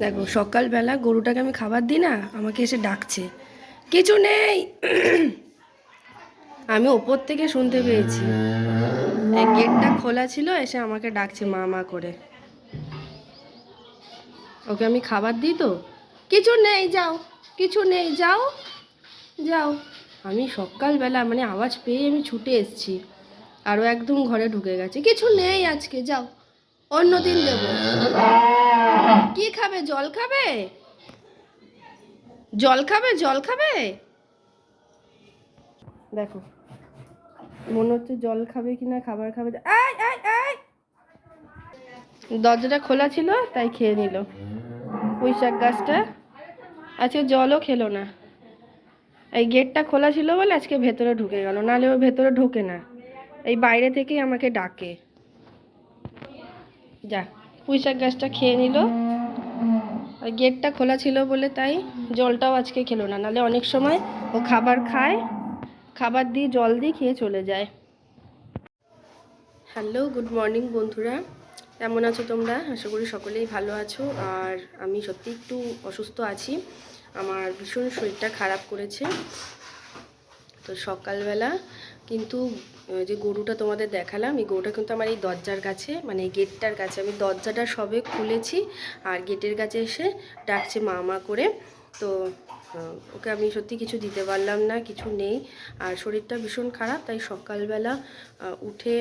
দেখো, সকালবেলা গরুটাকে আমি খাবার দিই না, আমাকে এসে ডাকছে। কিছু নেই। আমি ওপর থেকে শুনতে পেয়েছি। গেটটা খোলা ছিল, এসে আমাকে ডাকছে মা মা করে। ওকে আমি খাবার দিই তো? কিছু নেই, যাও। কিছু নেই, যাও। যাও। আমি সকালবেলা মানে আওয়াজ পেয়ে আমি ছুটে এসেছি। আরও একদম ঘরে ঢুকে গেছে। কিছু নেই আজকে, যাও। অন্য দিন দেবো। কি খাবে? জল খাবে? জল খাবে? জল খাবে? দেখো। মনে হচ্ছে জল খাবে কিনা, খাবার খাবে দরজাটা খোলা ছিল, তাই খেয়ে নিল। পুঁই শাক গাছটা। আজকে জলও খেলো না। এই গেটটা খোলা ছিল বলে আজকে ভেতরে ঢুকে গেল। নাহলে ও ভেতরে ঢোকে না। এই বাইরে থেকেই আমাকে ডাকে। যা। পুঁই শাক গাছটা খেয়ে নিল। আর গেটটা খোলা ছিল বলে তাই জলটাও আজকে খেলো না। নাহলে অনেক সময় ও খাবার খায়, খাবার দিয়ে জল দিয়ে খেয়ে চলে যায়। হ্যালো, গুড মর্নিং বন্ধুরা। কেমন আছো তোমরা? আশা করি সকলেই ভালো আছো। আর আমি সত্যি একটু অসুস্থ আছি। আমার ভীষণ শরীরটা খারাপ করেছে। তো সকালবেলা কিন্তু যে গরুটা তোমাদের দেখালাম, এই গরুটা কিন্তু আমার এই দরজার কাছে মানে গেটটার কাছে। আমি দরজাটা সবে খুলেছি, আর গেটের কাছে এসে ডাকছে মা মা করে। তো ওকে আমি সত্যি কিছু দিতে পারলাম না, কিছু নেই। আর শরীরটা ভীষণ খারাপ, তাই সকালবেলা উঠে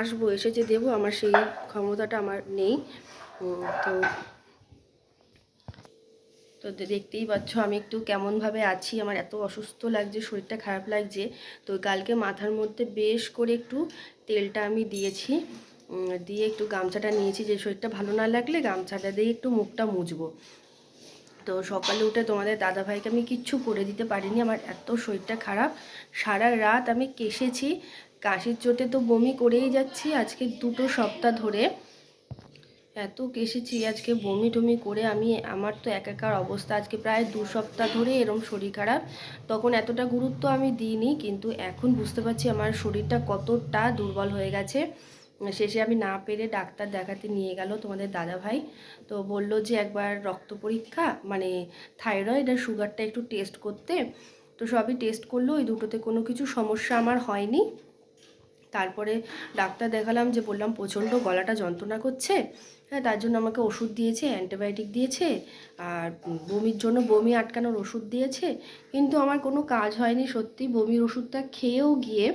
আসব, এসে যে দেবো, আমার সেই ক্ষমতাটা আমার নেই। তো তো দেখতেই পাচ্ছ আমি একটু কেমনভাবে আছি। আমার এত অসুস্থ লাগছে, শরীরটা খারাপ লাগছে। তো কালকে মাথার মধ্যে বেশ করে একটু তেলটা আমি দিয়েছি। দিয়ে একটু গামছাটা নিয়েছি যে শরীরটা ভালো না লাগলে গামছাটা দিয়ে একটু মুখটা মুছবো। তো সকালে উঠে তোমাদের দাদাভাইকে আমি কিচ্ছু করে দিতে পারিনি। আমার এত শরীরটা খারাপ। সারা রাত আমি কেসেছি। কাশির চোটে তো বমি করেই যাচ্ছি। আজকে দুটো সপ্তাহ ধরে এত কেসেছি, আজকে বমি টমি করে আমি, আমার তো একাকার অবস্থা। আজকে প্রায় দু সপ্তাহ ধরে এরম শরীর খারাপ। তখন এতটা গুরুত্ব আমি দিইনি, কিন্তু এখন বুঝতে পারছি আমার শরীরটা কতটা দুর্বল হয়ে গেছে। শেষে আমি না পেরে ডাক্তার দেখাতে নিয়ে গেল তোমাদের দাদা ভাই তো বলল যে একবার রক্ত পরীক্ষা মানে থাইরয়েড আর সুগারটা একটু টেস্ট করতে। তো সবই টেস্ট করল, ওই দুটোতে কোনো কিছু সমস্যা আমার হয়নি। তারপরে ডাক্তার দেখালাম যে বললাম, প্রচণ্ড গলাটা যন্ত্রণা করছে। হ্যাঁ তার জন্য আমাকে ওষুধ দিয়েছে, অ্যান্টিবায়োটিক দিয়েছে, আর বমির জন্য বমি আটকানোর ওষুধ দিয়েছে, কিন্তু আমার কোনো কাজ হয়নি, সত্যি বমির ওষুধটা খেয়েও গিয়ে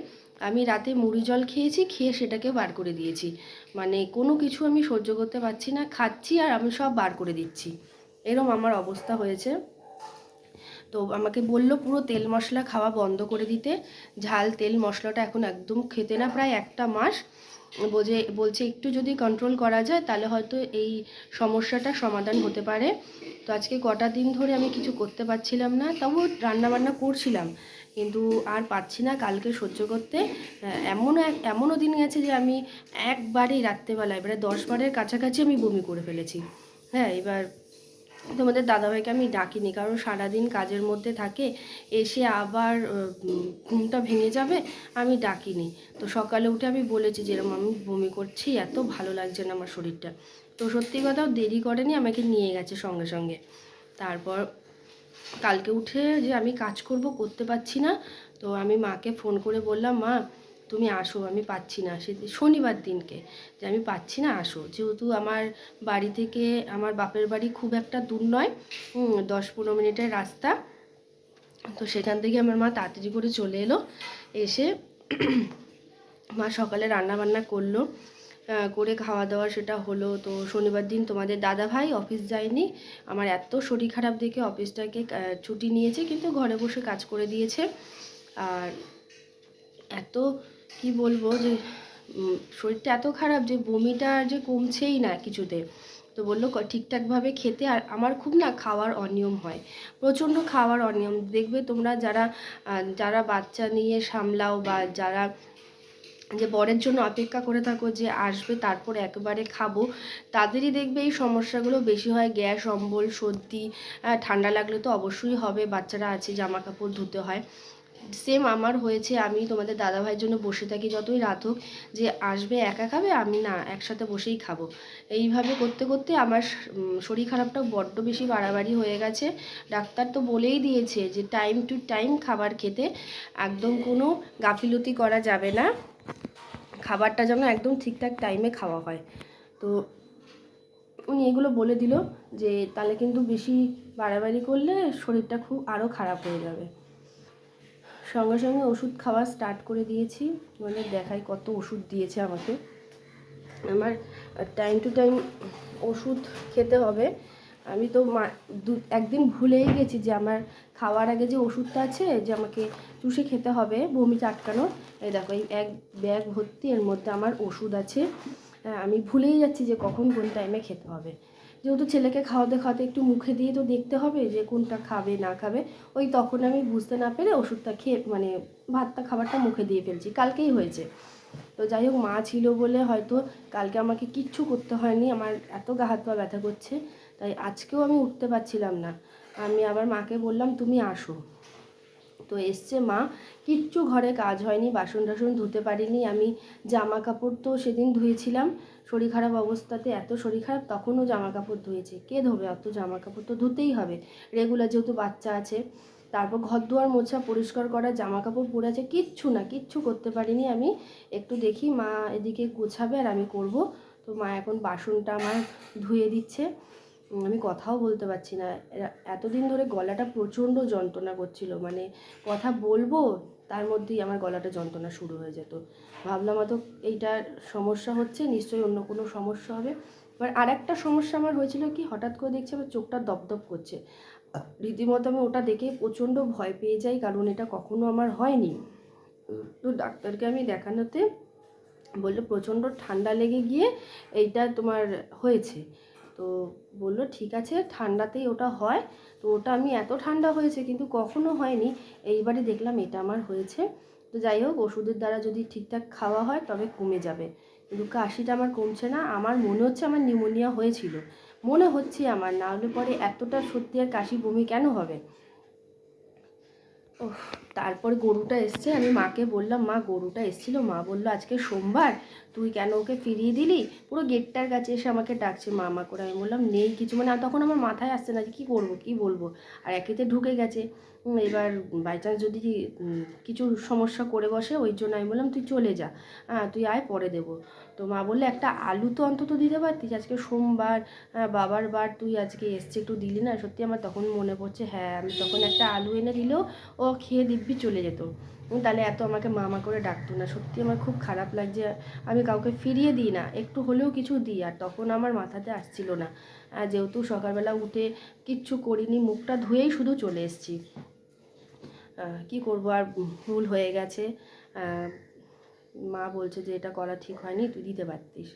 আমি রাতে মুড়ি জল খেয়েছি, খেয়ে সেটাকে বার করে দিয়েছি। মানে কোনো কিছু আমি সহ্য করতে পারছি না, খাচ্ছি আর আমি সব বার করে দিচ্ছি। এরম আমার অবস্থা হয়েছে। তো আমাকে বলল পুরো তেল মশলা খাওয়া বন্ধ করে দিতে, ঝাল তেল মশলাটা এখন একদম খেতে না, প্রায় একটা মাস। বোঝে, বলছে একটু যদি কন্ট্রোল করা যায় তাহলে হয়তো এই সমস্যাটা সমাধান হতে পারে। তো আজকে কটা দিন ধরে আমি কিছু করতে পারছিলাম না তবু রান্নাবান্না করছিলাম। কিন্তু আর পাচ্ছি না কালকে সহ্য করতে। এমনও এক, এমনও দিন গেছে যে আমি একবারেই রাত্রেবেলা এবারে দশ বারের কাছাকাছি আমি বমি করে ফেলেছি। হ্যাঁ এবার তোমাদের দাদাভাইকে আমি ডাকিনি, কারণ সারাদিন কাজের মধ্যে থাকে, এসে আবার ঘুমটা ভেঙে যাবে, আমি ডাকিনি। তো সকালে উঠে আমি বলেছি যেরকম আমি বমি করছি, এত ভালো লাগছে না আমার শরীরটা। তো সত্যি কথাও দেরি করেনি, আমাকে নিয়ে গেছে সঙ্গে সঙ্গে। তারপর কালকে উঠে যে আমি কাজ করব, করতে পারছি না, তো আমি মাকে ফোন করে বললাম, মা তুমি আসো, আমি পাচ্ছি না। সে শনিবার দিনকে যে আমি পাচ্ছি না, আসো। যেহেতু আমার বাড়ি থেকে, আমার বাপের বাড়ি খুব একটা দূর নয় দশ পনেরো মিনিটের রাস্তা। তো সেখান থেকে আমার মা তাড়াতাড়ি করে চলে এলো, এসে মা সকালে রান্না বান্না করল করে খাওয়া দাওয়া সেটা হলো। তো শনিবার দিন তোমাদের দাদা ভাই অফিস যায়নি। আমার এত শরীর খারাপ দেখে অফিসটাকে ছুটি নিয়েছে, কিন্তু ঘরে বসে কাজ করে দিয়েছে। আর এত কি বলব যে শরীরটা এত খারাপ যে বমিটা যে কমছেই না কিছুতে। তো বলল ঠিকঠাকভাবে খেতে। আর আমার খুব না খাওয়ার অনিয়ম হয়। প্রচণ্ড খাওয়ার অনিয়ম। দেখবে তোমরা যারা যারা বাচ্চা নিয়ে সামলাও বা যারা যে বরের জন্য অপেক্ষা করে থাকো যে আসবে তারপর একবারে খাব, তাদেরই দেখবে এই সমস্যাগুলো বেশি হয়। গ্যাস, অম্বল, সর্দি ঠান্ডা লাগলে তো অবশ্যই হবে। বাচ্চারা আছে জামা কাপড় ধুতে হয়। সেম আমার হয়েছে, আমি তোমাদের দাদাভাইয়ের জন্য বসে থাকি যতই রাত হোক, যে আসবে একা খাবে, আমি না, একসাথে বসেই খাব। এইভাবে করতে করতে আমার শরীর খারাপটা বড্ড বেশি বাড়াবাড়ি হয়ে গেছে। ডাক্তার তো বলেই দিয়েছে যে টাইম টু টাইম খাবার খেতে, একদম কোনো গাফিলতি করা যাবে না। খাবারটা যেন একদম ঠিকঠাক টাইমে খাওয়া হয়। তো উনি এগুলো বলে দিল যে, তাহলে কিন্তু বেশি বাড়াবাড়ি করলে শরীরটা খুব আরও খারাপ হয়ে যাবে। সঙ্গে সঙ্গে ওষুধ খাওয়া স্টার্ট করে দিয়েছি। মানে দেখাই কত ওষুধ দিয়েছে আমাকে। আমার টাইম টু টাইম ওষুধ খেতে হবে। আমি তো একদিন ভুলেই গেছি যে আমার খাওয়ার আগে যে ওষুধটা আছে, যে আমাকে চুষে খেতে হবে, বমি আটকানো, এই দেখো, এই এক ব্যাগ ভর্তি, এর মধ্যে আমার ওষুধ আছে। আমি ভুলেই যাচ্ছি যে কখন কোন টাইমে খেতে হবে। যেহেতু ছেলেকে খাওয়াতে খাওয়াতে একটু মুখে দিয়ে তো দেখতে হবে যে কোনটা খাবে, না খাবে। ওই তখন আমি বুঝতে না পেরে ওষুধটা খেয়ে মানে ভাতটা, খাবারটা মুখে দিয়ে ফেলছি। কালকেই হয়েছে। তো যাই হোক, মা ছিল বলে হয়তো কালকে আমাকে কিচ্ছু করতে হয়নি। আমার এত গা হাত পা ব্যথা করছে, তাই আজকেও আমি উঠতে পারছিলাম না। আমি আবার মাকে বললাম, তুমি আসো। তো এসছে মা। কিচ্ছু ঘরে কাজ হয়নি বাসন টাসন ধুতে পারিনি আমি। জামা কাপড় তো সেদিন ধুয়েছিলাম। শরীর খারাপ অবস্থাতে এত শরীর খারাপ, তখনও জামা কাপড় ধুয়েছে। কে ধোবে? অত জামা কাপড় তো ধুতেই হবে। রেগুলার যেহেতু বাচ্চা আছে, তারপর ঘর দুয়ার মোছা, পরিষ্কার করা জামা কাপড় পরে আছে, কিচ্ছু না, কিচ্ছু করতে পারিনি আমি। একটু দেখি মা এদিকে গোছাবে আর আমি করব। তো মা এখন বাসনটা আমার ধুয়ে দিচ্ছে। আমি কথাও বলতে পারছি না। এতদিন ধরে গলাটা প্রচণ্ড যন্ত্রণা করছিল। মানে কথা বলব, তার মধ্যেই আমার গলাটা যন্ত্রণা শুরু হয়ে যেত। ভাবলাম হয়তো এইটার সমস্যা হচ্ছে, নিশ্চয়ই অন্য কোনো সমস্যা হবে। এবার আর একটা সমস্যা আমার হয়েছিল কি, হঠাৎ করে দেখছি আমার চোখটা দপদপ করছে। রীতিমতো আমি ওটা দেখে প্রচণ্ড ভয় পেয়ে যাই, কারণ এটা কখনো আমার হয়নি। তো ডাক্তারকে আমি দেখানোতে বলল, প্রচণ্ড ঠান্ডা লেগে গিয়ে এইটা তোমার হয়েছে। তো বলল, ঠিক আছে, ঠান্ডাতেই ওটা হয়। তো ওটা আমি এত ঠান্ডা হয়েছে কিন্তু কখনো হয়নি। এইবারে দেখলাম এটা আমার হয়েছে। তো যাই হোক, ওষুধের দ্বারা যদি ঠিকঠাক খাওয়া হয় তবে কমে যাবে। কিন্তু কাশিটা আমার কমছে না, আমার মনে হচ্ছে আমার নিউমোনিয়া হয়েছিল। মনে হচ্ছে আমার, না হলে পরে এতটা সত্যি আর কাশি বমি কেন হবে? ওহ তারপর গরুটা এসছে, আমি মাকে বললাম, মা, গরুটা এসছিল। মা বলল, আজকে সোমবার, তুই কেন ওকে ফিরিয়ে দিলি? পুরো গেটটার কাছে এসে আমাকে ডাকছে মা মা করে। আমি বললাম, নেই কিছু। মানে তখন আমার মাথায় আসছে না যে কী করব, কী বলব? আর একেতে ঢুকে গেছে। এবার বাই চান্স যদি কিছু সমস্যা করে বসে, ওই জন্য আমি বললাম, তুই চলে যা। হ্যাঁ তুই আয়, পরে দেবো। তো মা বললে, একটা আলু তো অন্তত দিতে পারতিস। আজকে সোমবার বাবার বার তুই আজকে এসছে, একটু দিলি না? সত্যি আমার তখন মনে পড়ছে হ্যাঁ আমি তখন একটা আলু এনে দিলেও ও খেয়ে দিব্যি চলে যেত। তাহলে এত আমাকে মামা করে ডাকতো না। সত্যি আমার খুব খারাপ লাগছে। আমি কাউকে ফিরিয়ে দিই না। একটু হলেও কিছু দিই। আর তখন আমার মাথাতে আসছিল না। যেহেতু সকালবেলা উঠে কিচ্ছু করিনি, মুখটা ধুয়েই শুধু চলে এসেছি। কি করব? আর ভুল হয়ে গেছে। মা বলছে যে এটা করা ঠিক হয়নি, তুই দিতে পারতিস।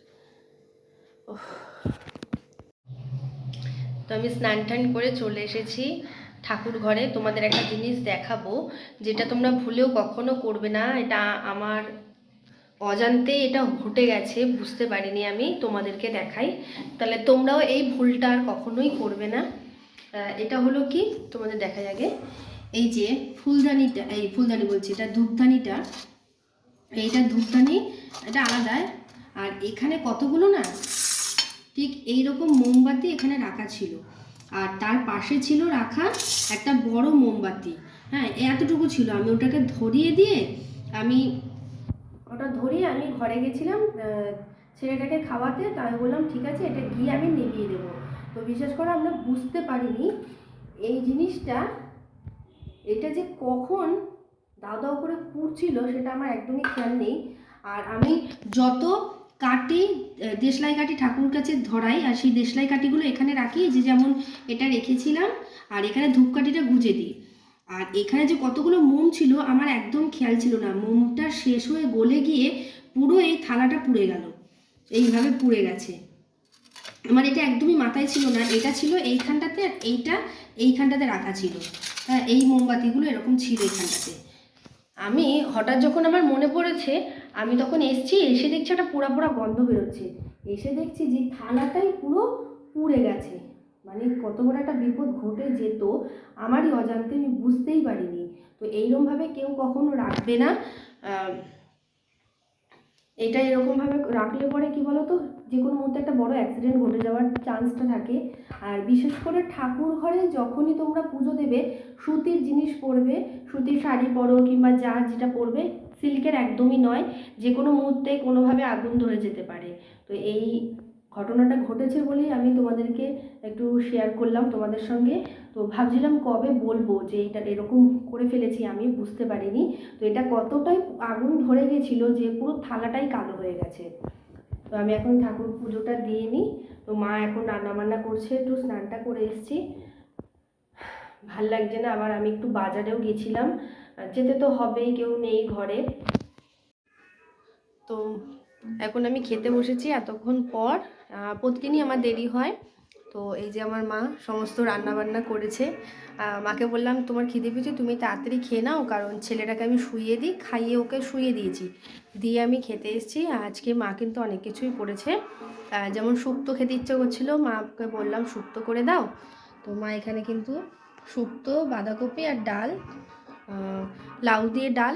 তো আমি স্নান টান করে চলে এসেছি। ঠাকুর ঘরে তোমাদের একটা জিনিস দেখাবো, যেটা তোমরা ভুলেও কখনো করবে না। এটা আমার অজান্তে এটা ঘটে গেছে, বুঝতে পারিনি আমি, তোমাদেরকে দেখাই। তাহলে তোমরাও এই ভুলটা আর কখনোই করবে না। এটা হলো কি? তোমাদের দেখা যাবে এই যে ফুলদানিটা, এই ফুলদানি বলছি, এটা ধূপদানিটা এইটা ধূপদানি এটা আলাদা। আর এখানে কতগুলো না? ঠিক এই রকম মোমবাতি এখানে রাখা ছিল। আর তার পাশে ছিল রাখা একটা বড় মোমবাতি। হ্যাঁ এতটুকু ছিল। আমি ওটাকে ধরিয়ে দিয়ে আমি ওটা ধরিয়ে আমি ঘরে গেছিলাম ছেলেটাকে খাওয়াতে। তাই বললাম, ঠিক আছে, এটা গিয়ে আমি নিভিয়ে দেবো। তো বিশেষ করে, আমরা বুঝতে পারিনি এই জিনিসটা। এটা যে কখন দাও দাও করে পুড়ছিল, সেটা আমার একদমই খেয়াল নেই। আর আমি যত কাটি দেশলাই কাঠি ঠাকুর কাছে ধরাই আর সেই দেশলাই কাঠিগুলো এখানে রাখি যে যেমন এটা রেখেছিলাম, আর এখানে ধূপকাঠিটা গুজে দিই। আর এখানে যে কতগুলো মোম ছিল, আমার একদম খেয়াল ছিল না। মোমটা শেষ হয়ে গলে গিয়ে পুরো এই থালাটা পুড়ে গেল। এইভাবে পুড়ে গেছে। আমার এটা একদমই মাথায় ছিল না। এটা ছিল এইখানটাতে আর এইটা এইখানটাতে রাখা ছিল। হ্যাঁ এই মোমবাতিগুলো এরকম ছিল এইখানটাতে। আমি হঠাৎ যখন আমার মনে পড়েছে আমি তখন এসছি, এসে দেখছি একটা পোড়া পোড়া গন্ধ বেরোচ্ছে। এসে দেখছি যে থালাটাই পুরো পুড়ে গেছে। মানে কত বড় একটা বিপদ ঘটে যেত, আমারই অজান্তে আমি বুঝতেই পারিনি। তো এইরকমভাবে কেউ কখনো রাখবে না। এটা এরকমভাবে রাখলে পরে কি বলো তো যে কোনো মধ্যে একটা বড় অ্যাক্সিডেন্ট ঘটে যাওয়ার চান্সটা থাকে। আর বিশেষ করে ঠাকুর ঘরে যখনই তোমরা পুজো দেবে, সুতির জিনিস পরবে, সুতির শাড়ি পরো কিংবা যা যেটা পরবে সিল্কের একদমই নয় যে কোনো মুহূর্তে কোনোভাবে আগুন ধরে যেতে পারে। তো এই ঘটনাটা ঘটেছে বলেই আমি তোমাদেরকে একটু শেয়ার করলাম তোমাদের সঙ্গে। তো ভাবছিলাম কবে বলব যে এটা এরকম করে ফেলেছি, আমি বুঝতে পারিনি। তো এটা কতটাই আগুন ধরে গেছিল যে পুরো থালাটাই কালো হয়ে গেছে। তো আমি এখন ঠাকুর পুজোটা দিয়ে নিই। তো মা এখন রান্না বান্না করছে, একটু স্নানটা করে এসেছি। ভালো লাগছে না, আবার আমি একটু বাজারেও গেছিলাম। যেতে তো হবেই, কেউ নেই ঘরে। তো এখন আমি খেতে বসেছি এতক্ষণ পর। প্রতিদিনই আমার দেরি হয়। তো এই যে আমার মা সমস্ত রান্না বান্না করেছে মাকে বললাম, তোমার খিদে পেয়েছে, তুমি তাড়াতাড়ি খেয়ে নাও, কারণ ছেলেটাকে আমি শুইয়ে দিই, খাইয়ে ওকে শুইয়ে দিয়েছি। দিয়ে আমি খেতে এসেছি। আজকে মা কিন্তু অনেক কিছুই করেছে। যেমন শুক্তো খেতে ইচ্ছে করছিল, মাকে বললাম শুক্তো করে দাও। তো মা এখানে কিন্তু শুক্তো বাঁধাকপি আর ডাল লাউ দিয়ে ডাল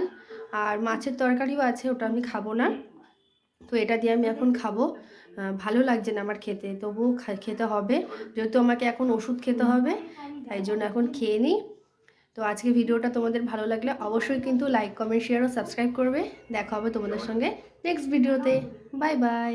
আর মাছের তরকারিও আছে, ওটা আমি খাব না। তো এটা দিয়ে আমি এখন খাব। ভালো লাগছে না আমার খেতে, তবুও খেতে হবে। যেহেতু আমাকে এখন ওষুধ খেতে হবে, তাই জন্য এখন খেয়ে নিই। তো আজকে ভিডিওটা তোমাদের ভালো লাগলে অবশ্যই কিন্তু লাইক কমেন্ট শেয়ার ও সাবস্ক্রাইব করবে। দেখা হবে তোমাদের সঙ্গে নেক্সট ভিডিওতে বাই বাই